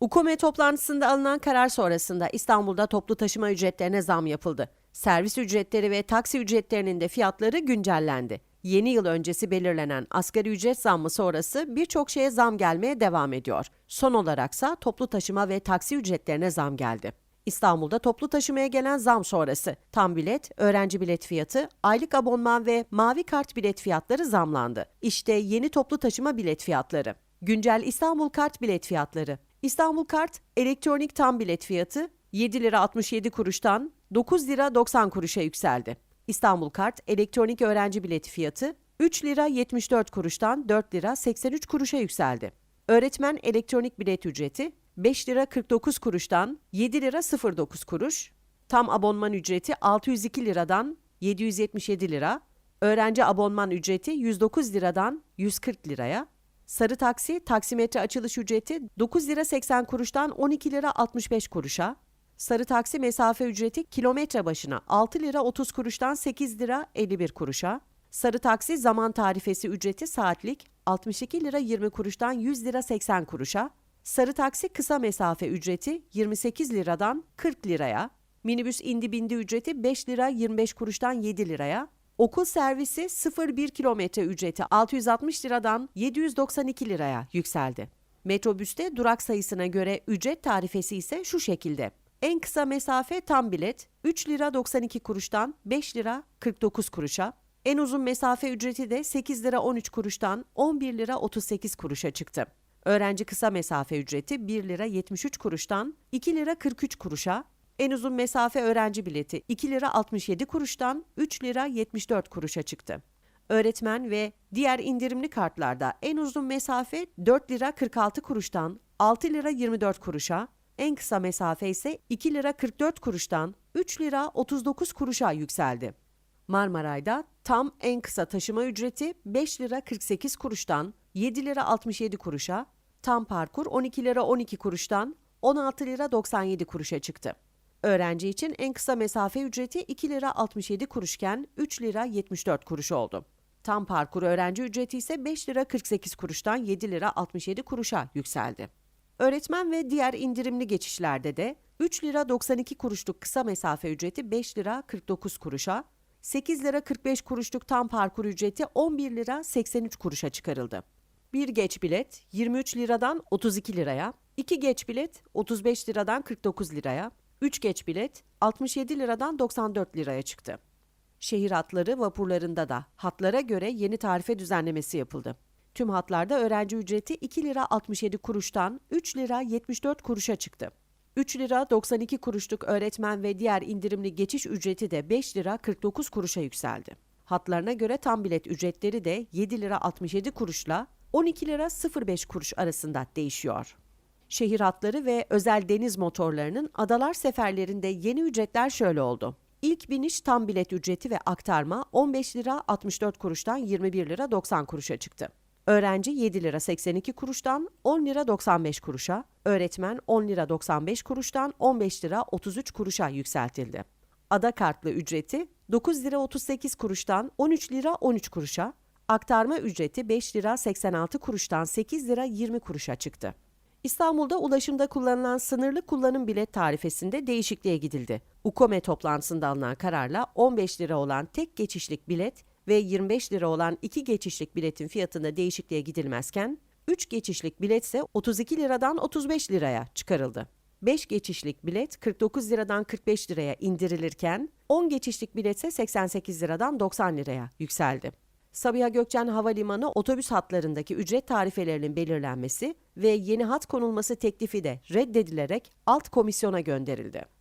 UKOME toplantısında alınan karar sonrasında İstanbul'da toplu taşıma ücretlerine zam yapıldı. Servis ücretleri ve taksi ücretlerinin de fiyatları güncellendi. Yeni yıl öncesi belirlenen asgari ücret zammı sonrası birçok şeye zam gelmeye devam ediyor. Son olaraksa toplu taşıma ve taksi ücretlerine zam geldi. İstanbul'da toplu taşımaya gelen zam sonrası tam bilet, öğrenci bilet fiyatı, aylık abonman ve mavi kart bilet fiyatları zamlandı. İşte yeni toplu taşıma bilet fiyatları. Güncel İstanbul kart bilet fiyatları. İstanbul kart elektronik tam bilet fiyatı 7 lira 67 kuruştan 9 lira 90 kuruşa yükseldi. İstanbul kart elektronik öğrenci bileti fiyatı 3 lira 74 kuruştan 4 lira 83 kuruşa yükseldi. Öğretmen elektronik bilet ücreti 5 lira 49 kuruştan 7 lira 09 kuruş, tam abonman ücreti 602 liradan 777 lira, öğrenci abonman ücreti 109 liradan 140 liraya, sarı taksi taksimetre açılış ücreti 9 lira 80 kuruştan 12 lira 65 kuruşa, sarı taksi mesafe ücreti kilometre başına 6 lira 30 kuruştan 8 lira 51 kuruşa, sarı taksi zaman tarifesi ücreti saatlik 62 lira 20 kuruştan 100 lira 80 kuruşa, Sarı taksi kısa mesafe ücreti 28 liradan 40 liraya, minibüs indi bindi ücreti 5 lira 25 kuruştan 7 liraya, okul servisi 0-1 kilometre ücreti 660 liradan 792 liraya yükseldi. Metrobüste durak sayısına göre ücret tarifesi ise şu şekilde. En kısa mesafe tam bilet 3 lira 92 kuruştan 5 lira 49 kuruşa, en uzun mesafe ücreti de 8 lira 13 kuruştan 11 lira 38 kuruşa çıktı. Öğrenci kısa mesafe ücreti 1 lira 73 kuruştan 2 lira 43 kuruşa, en uzun mesafe öğrenci bileti 2 lira 67 kuruştan 3 lira 74 kuruşa çıktı. Öğretmen ve diğer indirimli kartlarda en uzun mesafe 4 lira 46 kuruştan 6 lira 24 kuruşa, en kısa mesafe ise 2 lira 44 kuruştan 3 lira 39 kuruşa yükseldi. Marmaray'da tam en kısa taşıma ücreti 5 lira 48 kuruştan 7 lira 67 kuruşa, tam parkur 12 lira 12 kuruştan 16 lira 97 kuruşa çıktı. Öğrenci için en kısa mesafe ücreti 2 lira 67 kuruşken 3 lira 74 kuruş oldu. Tam parkur öğrenci ücreti ise 5 lira 48 kuruştan 7 lira 67 kuruşa yükseldi. Öğretmen ve diğer indirimli geçişlerde de 3 lira 92 kuruşluk kısa mesafe ücreti 5 lira 49 kuruşa, 8 lira 45 kuruşluk tam parkur ücreti 11 lira 83 kuruşa çıkarıldı. Bir geç bilet 23 liradan 32 liraya, iki geç bilet 35 liradan 49 liraya, 3 geç bilet 67 liradan 94 liraya çıktı. Şehir hatları vapurlarında da hatlara göre yeni tarife düzenlemesi yapıldı. Tüm hatlarda öğrenci ücreti 2 lira 67 kuruştan 3 lira 74 kuruşa çıktı. 3 lira 92 kuruşluk öğretmen ve diğer indirimli geçiş ücreti de 5 lira 49 kuruşa yükseldi. Hatlarına göre tam bilet ücretleri de 7 lira 67 kuruşla 12 lira 05 kuruş arasında değişiyor. Şehir hatları ve özel deniz motorlarının adalar seferlerinde yeni ücretler şöyle oldu. İlk biniş tam bilet ücreti ve aktarma 15 lira 64 kuruştan 21 lira 90 kuruşa çıktı. Öğrenci 7 lira 82 kuruştan 10 lira 95 kuruşa, öğretmen 10 lira 95 kuruştan 15 lira 33 kuruşa yükseltildi. Ada kartlı ücreti 9 lira 38 kuruştan 13 lira 13 kuruşa, aktarma ücreti 5 lira 86 kuruştan 8 lira 20 kuruşa çıktı. İstanbul'da ulaşımda kullanılan sınırlı kullanım bilet tarifesinde değişikliğe gidildi. UKOME toplantısında alınan kararla 15 lira olan tek geçişlik bilet ve 25 lira olan iki geçişlik biletin fiyatında değişikliğe gidilmezken, 3 geçişlik bilet ise 32 liradan 35 liraya çıkarıldı. 5 geçişlik bilet 49 liradan 45 liraya indirilirken, 10 geçişlik bilet ise 88 liradan 90 liraya yükseldi. Sabiha Gökçen Havalimanı otobüs hatlarındaki ücret tarifelerinin belirlenmesi ve yeni hat konulması teklifi de reddedilerek alt komisyona gönderildi.